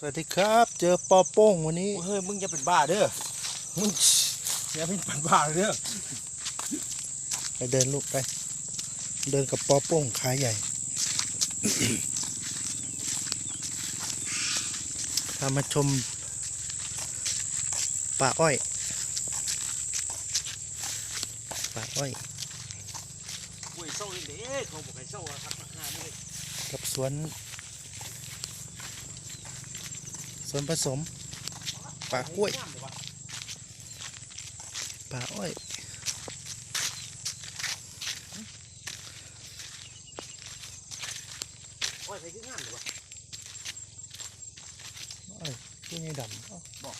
สวัสดีครับ เจอปอโป้งวันนี้เฮ้ยมึงอย่าเป็นบ้าเด้อมึงอย่าเป็นบ้าเด้อไปเดินลูกไป เดินกับปอโป้งขาใหญ่พามาชมป่าอ้อยป่าอ้อยป่วยเศร้าเองเด้เขาบอกให้เศร้าอะครับราคาไม่ได้กับสวน สวนผสมป่ากล้วยงามเลวะป่าอ้อยโอ้ยใส่ขึ้นงามเลยวะอ้อยที่นี่ดำเอ้า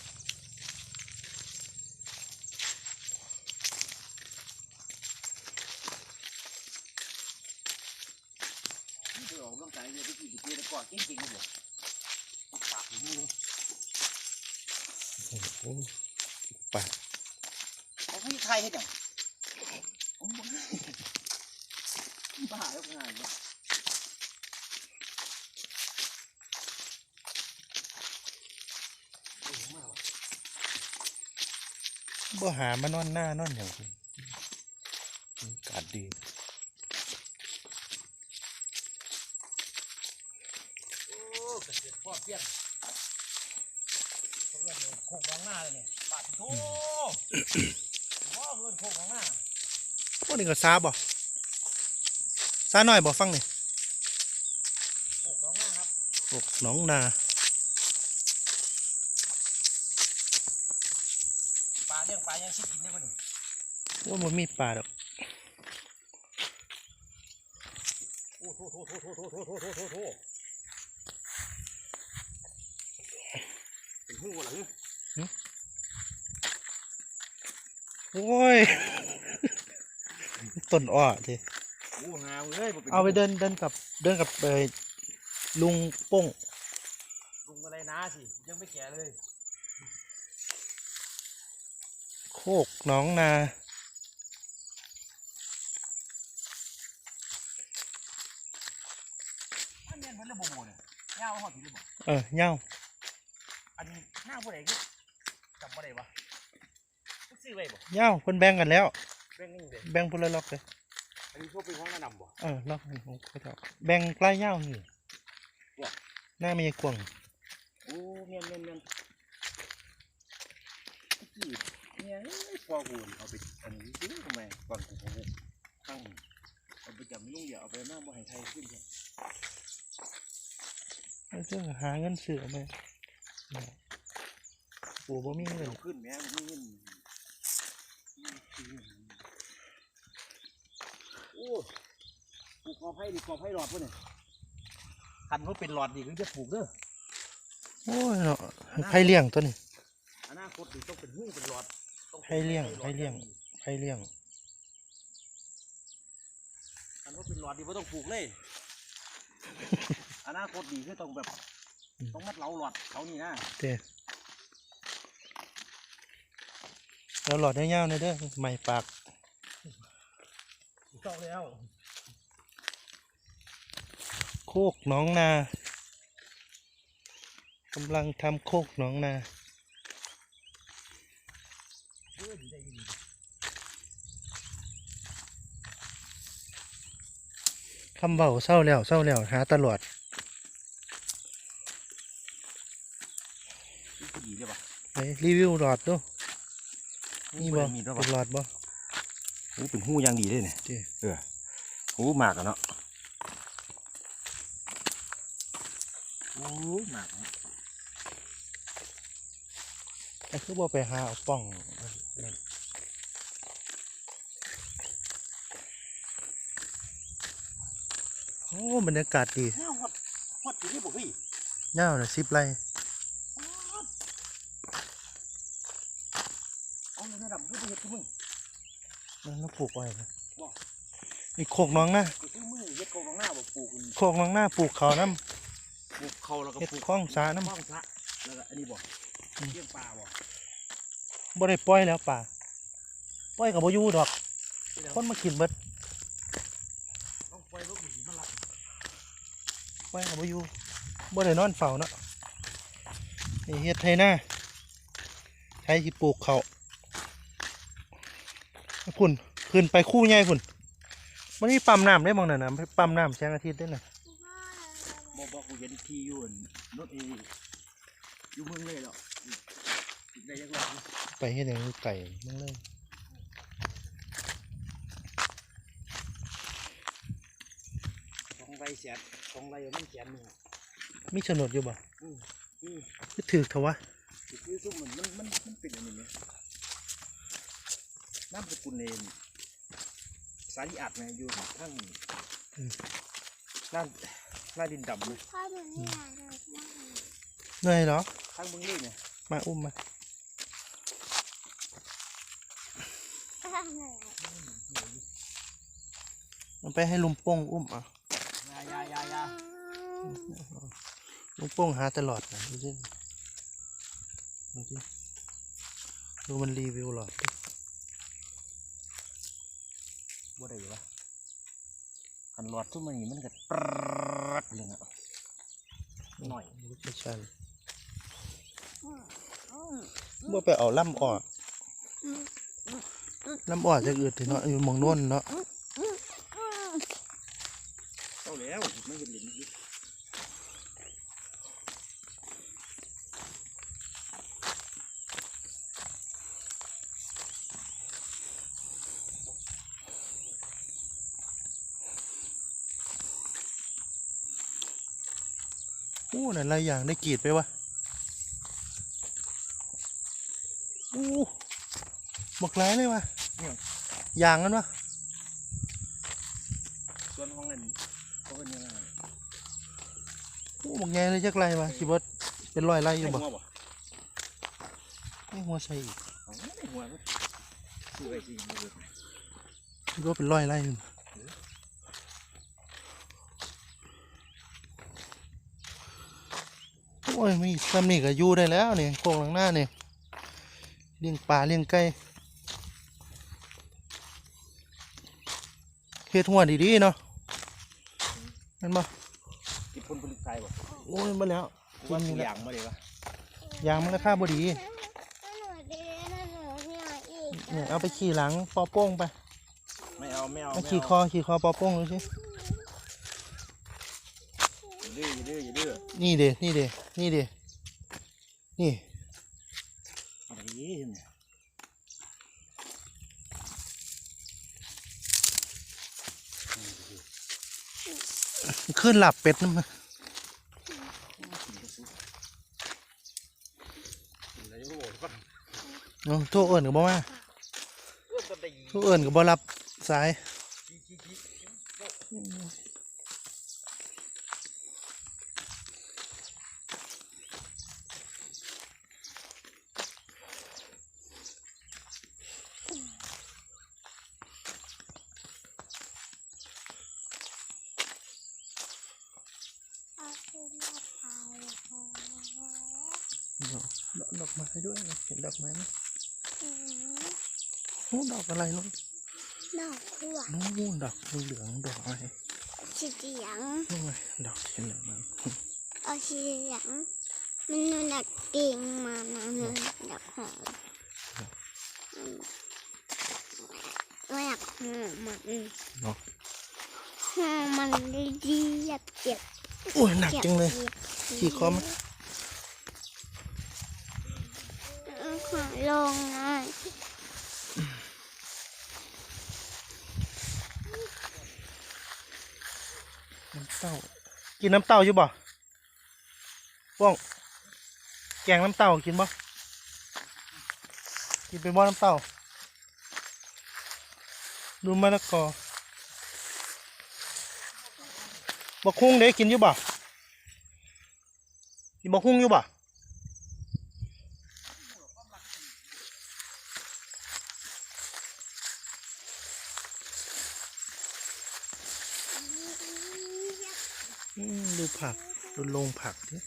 นี่คือออกกำลังกายเนี่ยที่กี่ปีแต่ก่อนเก่งๆเลยบอกปากอยู่นี่ลุง โอ้โห ป่าเขาให้ใครให้จังโอ้ยบ้าแล้วงานเนี่ยโอ้ยมากว่ะบ่หามานอนหน้านอนอย่างนี้อากาศดีโอ้เกษตรพ่อเพี้ยนเขาเอนโคกของหน้าเลยเนี่ยปัดโถพ่อเพื่อนโคกของหน้าพวกนี้ก็ซาบอะซาหน่อยบ่ฟังหนิโคกของหน้าครับโคกหนองนาปลาเรื่องปลายังชิบกินได้บ่หนึ่งว่ามันมีปลาดอกโอ้โหโอ้โหโอ้โหโอ้โหโอ้โหโอ้โห หูหลังโอ้ยต้นอ้อทีโอ้งามเลยบ่เป็นเอาไปเดินเดินกับเดินกับเอ่อลุงโป้งลุงอะไรนะสิยังไม่แก่เลย โคกหน้องนาอันนี้มันเรื่องโมโมเนี่ยย่าเอาหอดผีหรือเปล่าเออเหย้าอันนี้หน้าผู้ใดคือจำบ่ได้วะมันซื้อไว้บ่เหย้าเพิ่นแบ่งกันแล้วเป็นนี่เด้แบ่งคนละล็อกเลยอันนี้พวกเป็นของแนะนำบ่เออล็อกหนึ่งของเขาเจ้าแบ่งปลายเหย้านี่หน้าไม่ใช่กวางโอ้เมียนเมียนเมียนกี่เนี่ยเอ้ยพอกูเอาไปอันนี้ซื้อทำไมก่อนกูโอ้โหข้างเอาไปจำลุงอย่าเอาไปหน้าบ่ให้ไทยขึ้นเถอะแล้วจะหาเงินซื้อเอาไหม ปู่บ่มีเงินเดี๋ยวขึ้นแม่มันไม่เงินโอ้ปลูกกอไผ่ดิกอไผ่หลอดป่ะเนี่ยคันเขาเป็นหลอดดีก็จะปลูกเด้อโอ้ยเนาะไผเลี้ยงตัวนี้อนาคตดิต้องเป็นหุ้งเป็นหลอดต้องป็นให้เลี้ยงหอดให้เลี้ยงไผเลี้ยงคันเขาเป็นหลอดดีไม่ต้องปลูกเลยอนาคตดีคือต้องแบบอืม ต้องมัดเหลาหลอดเขานี่นะเด้แล้วหลอดยาวๆหน่อยเด้อใหม่ปากต้องแล้วโคกหน้องนากำลังทำโคกหน้องนาเออดีได้ดีคำเบาเศร้าแล้วเศร้าแล้วหาตลอด นี่ก็ดีเลยป่ะ ไป รีวิวหลอดดูนี่บ่มีด้วยเป็นป่ะหลอดบ่โอ้เป็นหู้ยางดีเลยเนี่ยเด้เออหูหมากอะเนาะโอ้ยหมากอะแต่คือบ่ไปหาเอาป้องนั่นโอ้บรรยากาศดีเนี่ยฮอดฮอดอยู่นี่บ่พี่ยาวเลยสิบไร่ เอาในระดับผู้ เฮ็ดคือมึงนั่นเราปลูกไว้นะบ่นี่โคกหน้องนาคือมึงเฮ็ดกองหน้าบ่ปลูกกันโคกหน้องนาปลูกเขาวน้ปลูกเขาแล้วก็ำเฮ็ดปลูกคล้องสาน้ข้องสระแล้วก็อันนี้บ่อืมเลี้ยงปลาบ่ำบ่ได้ปล่อยแล้วป่าปล่อยกับบ่อยู่ดอกที่แล้วคนมากินเบิดต้องปล่อยรถหนีมันลักปล่อยกับบ่อยู่บ่ได้นอนเฝ้าเนาะนี่เฮ็ดให้หน้าใช้สิปลูกเขา พุ่นขึ้นไปคู่ใหญ่พุ่นมันนี่ปั๊มน้ำได้บ้างน่ะนะปั๊มน้ำแสงอาทิตย์ได้น่ะบอกบอกกูเห็นที่อยู่อั่นรถเออยู่เมืองเลยเหรอติดได้ยังไงไปเฮ็ดหยังอยู่ไก่มึงเลยสองไรเสียสองไรมันเสียหนึ่งมีโฉนดอยู่บ่อืมคือถือเถอะวะคือซุ่มมันมันมันมันเป็นอันนี้ไหมน้ำสกุลเลนสาลีอัดนะอยู่ข้างด้านหน้าดินดำเลยพ่อหนูเนี่ยเดินได้เหนื่อยเหรอข้างเบื้องเลยเนี่ยมาอุ้มมาพ่อเหนื่อยเอาไปให้ลุงโป้งอุ้มอะยายายายาลุงโป้งหาตลอดนะดูสิดูสิดูมันรีวิวหลอดดิ บ่ได้อยู่วะคันหลอดทุ่มมันนี่มันก็ปรดเลยนะหน่อยลูกชันบ่ไปเอาล่ำออกล่ำออกจะอืดถึงเนาะอยู่มองโน่นเนาะเอาแล้วไม่เห็นหรียญนี้ อ้นั่นหลายอย่างได้กรีดไปวะโอ้บักหลายเลยวะยางกันวะส่วนของเงินเขาเป็นยังไงโอ้บักใหญ่เลยจักไรวะคิดว่าเป็นร้อยไรอใส่ยู่บ่หัวบ่ไม่หัวใส่อีกเอาไม่ได้หัวมันคือไอ้ที่มือคิดว่าเป็นร้อยไรอยู่ อ้ยไม่ซ้ำนี่ก็อยู่ได้แล้วเนี่ยโค้งหลังหน้าเนี่ยเลี้ยงปลาเลี้ยงไก่เฮ็ดหัวดีๆเนาะนั่นบ่กินผลผลิตไทยบ่โอ้ยมาแล้วกูว่าตัวอย่างมาเลยวะยางมันราคาบ่ดีหนูดีนะหนูเนี่ยอีกเนี่ยเอาไปขี่หลังปอโป้งไป ไม่เอาไม่เอาเอาขี่คอขี่คอปอโป้งดูสิอย่า ดื้ออย่าดื้ออย่าดื้อนี่เดนี่เดนี่เดนี่อะไรเนี่ยขึ้นหลับเป็ดนั่นมาอะไรก็บอกว่าเอาโทษเอิญกับบ่มาเออก็ได้โทษเอิญกับบ่รับสาย ขี้ขี้ขี้ เอาขึ้นมาถ่ายโอ้ ดอกดอกไม้ด้วยเห็นดอกไม้ไหมโหโอ้ดอกอะไรนู้นดอกขวดนู้นดอกเหลืองๆดอกอะไรสีเหลืองนู่นไงดอกเห็นเหลืองมันเอาสีเหลืองมันนูนักติงมานะมันดอกหอมอืมไม่อยากหอมมันเนาะหอมมันดีๆอยากเจ็บโอ้ยหนักจังเลยขี่คอมั้ย เอาขอ ลงน่อยน้ำเต้า กินน้ำเต้าอยู่บ่ป้อง แกงน้ำเต้ากินบ่ กินเป็นบ่น้ำเต้า ดูมะละกอบักฮุ้งเด้กินอยู่บ่กินบักฮุ้งอยู่บ่ ดูผัก ดูลงผักดิ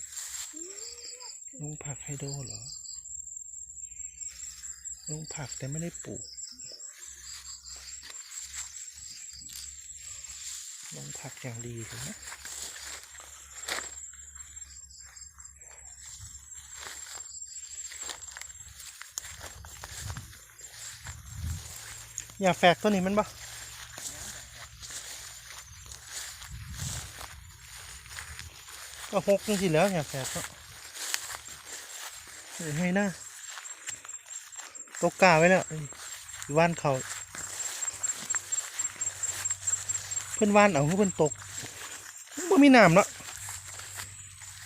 ลงผักไฮโดเหรอ ลงผักแต่ไม่ได้ปลูก ลงผักอย่างดีเลยนะอย่าแฝกตัวนี้มันบ่ ก็หกจังสิแล้วอย่าแฝกก็เอ้ยให้หน้าตกกาไว้แล้วว่านเขาเพิ่อนว่านเอาเพิ่อนตกบ่มีน้ำเนาะ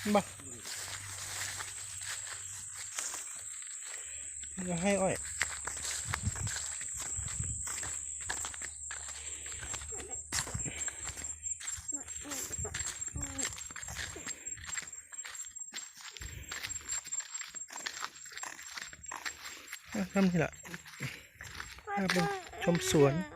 เห็นบ่อย่าให้อ้อย อะทำทีละพาไปชมสวนเอ